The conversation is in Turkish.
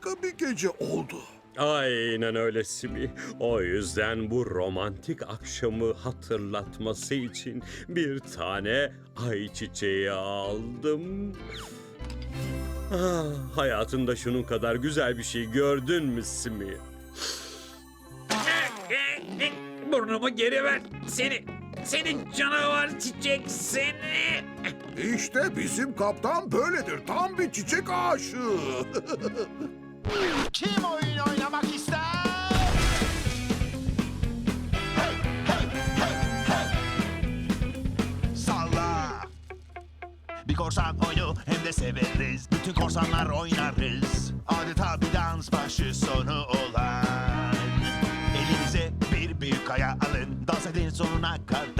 harika bir gece oldu. Aynen öyle Simi. O yüzden bu romantik akşamı hatırlatması için bir tane ayçiçeği aldım. Ah, hayatında şunun kadar güzel bir şey gördün mü Simi? Burnumu geri ver. Seni, senin canavar çiçek seni. İşte bizim kaptan böyledir. Tam bir çiçek aşığı. Kim oyun oynamak ister? Hey, hey, hey, hey. Salla. Bir korsan oyunu hem de severiz. Bütün korsanlar oynarız. Adeta bir dans başı sonu olan. Elinize bir büyük kaya alın. Dans edin sonuna kadar.